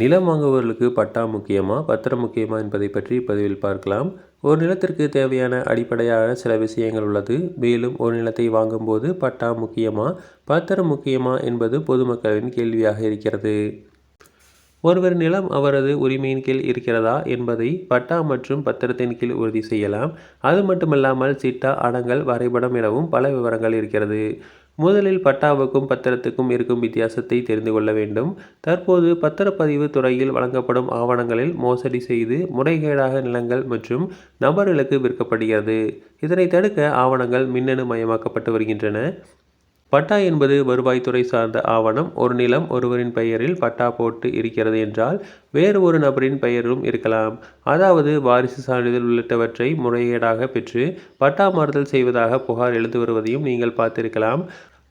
நிலம் வாங்குபவர்களுக்கு பட்டா முக்கியமா பத்திரம் முக்கியமா என்பதை பற்றி பதிவில் பார்க்கலாம். ஒரு நிலத்திற்கு தேவையான அடிப்படையான சில விஷயங்கள் உள்ளது. மேலும் ஒரு நிலத்தை வாங்கும்போது பட்டா முக்கியமா பத்திரம் முக்கியமா என்பது பொதுமக்களின் கேள்வியாக இருக்கிறது. ஒருவர் நிலம் அவரது உரிமையின் கீழ் இருக்கிறதா என்பதை பட்டா மற்றும் பத்திரத்தின் கீழ் உறுதி செய்யலாம். அது மட்டுமல்லாமல் சிட்டா அடங்கல் வரைபடம் எனவும் பல விவரங்கள் இருக்கிறது. முதலில் பட்டாவுக்கும் பத்திரத்துக்கும் இருக்கும் வித்தியாசத்தை தெரிந்து கொள்ள வேண்டும். தற்போது பத்திரப்பதிவு துறையில் வழங்கப்படும் ஆவணங்களில் மோசடி செய்து முறைகேடாக நிலங்கள் மற்றும் நபர்களுக்கு விற்கப்படுகிறது. இதனை தடுக்க ஆவணங்கள் மின்னணு மயமாக்கப்பட்டு வருகின்றன. பட்டா என்பது வருவாய்த்துறை சார்ந்த ஆவணம். ஒரு நிலம் ஒருவரின் பெயரில் பட்டா போட்டு இருக்கிறது என்றால் வேறு ஒரு நபரின் பெயரிலும் இருக்கலாம். அதாவது வாரிசு சான்றிதழ் உள்ளிட்டவற்றை முறைகேடாக பெற்று பட்டா மாறுதல் செய்வதாக புகார் எழுந்து வருவதையும் நீங்கள் பார்த்திருக்கலாம்.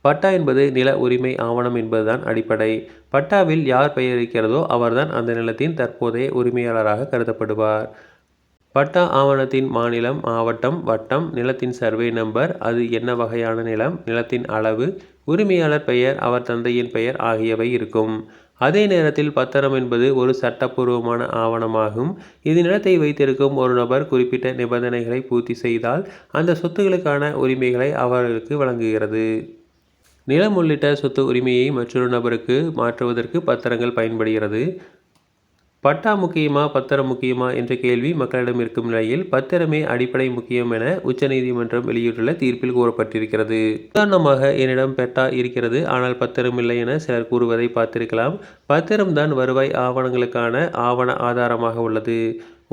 பட்டா என்பது நில உரிமை ஆவணம் என்பதுதான் அடிப்படை. பட்டாவில் யார் பெயர் இருக்கிறதோ அவர்தான் அந்த நிலத்தின் தற்போதைய உரிமையாளராக கருதப்படுவார். பட்டா ஆவணத்தின் மாநிலம் மாவட்டம் வட்டம் நிலத்தின் சர்வே நம்பர் அது என்ன வகையான நிலம் நிலத்தின் அளவு உரிமையாளர் பெயர் அவர் தந்தையின் பெயர் ஆகியவை இருக்கும். அதே நேரத்தில் பத்திரம் என்பது ஒரு சட்டப்பூர்வமான ஆவணமாகும். இது நிலத்தை வைத்திருக்கும் ஒரு நபர் குறிப்பிட்ட நிபந்தனைகளை பூர்த்தி செய்தால் அந்த சொத்துகளுக்கான உரிமைகளை அவர்களுக்கு வழங்குகிறது. நிலம் உள்ளிட்ட சொத்து உரிமையை மற்றொரு நபருக்கு மாற்றுவதற்கு பத்திரங்கள் பயன்படுகிறது. பட்டா முக்கியமா பத்திரம் முக்கியமா என்ற கேள்வி மக்களிடம் இருக்கும் நிலையில் பத்திரமே அடிப்படை முக்கியம் என உச்சநீதிமன்றம் வெளியிட்டுள்ள தீர்ப்பில் கூறப்பட்டிருக்கிறது. உதாரணமாக என்னிடம் பெட்டா இருக்கிறது ஆனால் பத்திரம் இல்லை என சிலர் கூறுவதை பார்த்திருக்கலாம். பத்திரம்தான் வருவாய் ஆவணங்களுக்கான ஆவண ஆதாரமாக உள்ளது.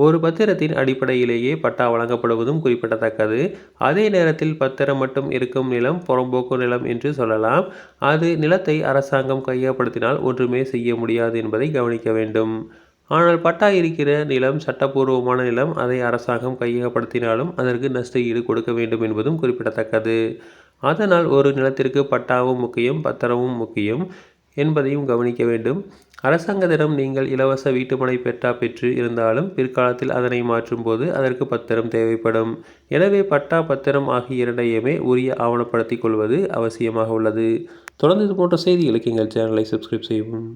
ஒரு பத்திரத்தின் அடிப்படையிலேயே பட்டா வழங்கப்படுவதும் குறிப்பிடத்தக்கது. அதே நேரத்தில் பத்திரம் மட்டும் இருக்கும் நிலம் புறம்போக்கு நிலம் என்று சொல்லலாம். அது நிலத்தை அரசாங்கம் கையப்படுத்தினால் ஒன்றுமே செய்ய முடியாது என்பதை கவனிக்க வேண்டும். ஆனால் பட்டா இருக்கிற நிலம் சட்டப்பூர்வமான நிலம் அதை அரசாங்கம் கையகப்படுத்தினாலும் அதற்கு நஷ்ட ஈடு கொடுக்க வேண்டும் என்பதும் குறிப்பிடத்தக்கது. அதனால் ஒரு நிலத்திற்கு பட்டாவும் முக்கியம் பத்திரமும் முக்கியம் என்பதையும் கவனிக்க வேண்டும். அரசாங்கத்திடம் நீங்கள் இலவச வீட்டுமனை பெற்றா பெற்று இருந்தாலும் பிற்காலத்தில் அதனை மாற்றும் போது அதற்கு பத்திரம் தேவைப்படும். எனவே பட்டா பத்திரம் ஆகிய இரண்டையுமே உரிய ஆவணப்படுத்திக் கொள்வது அவசியமாக உள்ளது. தொடர்ந்து இது போன்ற செய்திகளுக்கு எங்கள் சேனலை சப்ஸ்கிரைப் செய்யவும்.